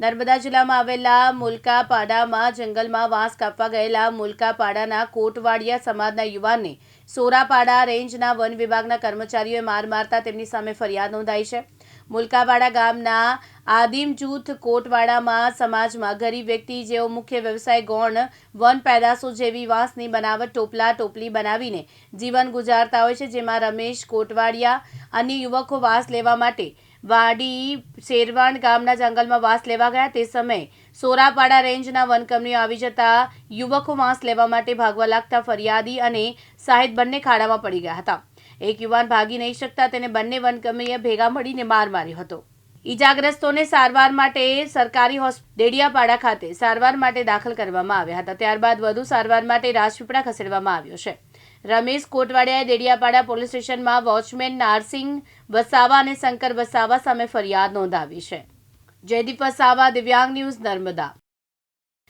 નર્મદા જિલ્લામાં આવેલા મુલકાપાડામાં જંગલમાં વાંસ કાપવા ગયેલા મુલકાપાડાના કોટવાડિયા સમાજના યુવાનને સોરાપાડા રેન્જના વન વિભાગના કર્મચારીઓએ માર મારતા તેમની સામે ફરિયાદ નોંધાઈ છે. મુલકાપાડા ગામના આદિમ જૂથ કોટવાડામાં સમાજમાં ગરીબ વ્યક્તિ જેઓ મુખ્ય વ્યવસાય ગૌણ, વન પેદાશો જેવી વાંસની બનાવટ ટોપલા ટોપલી બનાવીને જીવન ગુજારતા હોય છે, જેમાં રમેશ કોટવાડિયા અન્ય યુવકો વાંસ લેવા માટે વાડી શેરવાણ ગામના જંગલમાં વાસ લેવા ગયા તે સમયે સોરાપાડા રેન્જના વન કંપનીઓ આવી જતા યુવકો વાંસ લેવા માટે ભાગવા લાગતા ફરિયાદી અને સાહિદ બંને ખાડામાં પડી ગયા હતા. એક યુવાન ભાગી નહીં શકતા તેને બંને વન કંપનીએ ભેગા મળીને માર માર્યો હતો. ઈજાગ્રસ્તોને સારવાર માટે સરકારી ડેડિયાપાડા ખાતે સારવાર માટે દાખલ કરવામાં આવ્યા હતા. ત્યારબાદ વધુ સારવાર માટે રાજપીપળા ખસેડવામાં આવ્યો છે. રમેશ કોટવાડિયાએ ડેડિયાપાડા પોલીસ સ્ટેશનમાં વોચમેન નારસિંગ વસાવા અને શંકર વસાવા સામે ફરિયાદ નોંધાવી છે. જયદીપ વસાવા, દિવ્યાંગ ન્યૂઝ નર્મદા.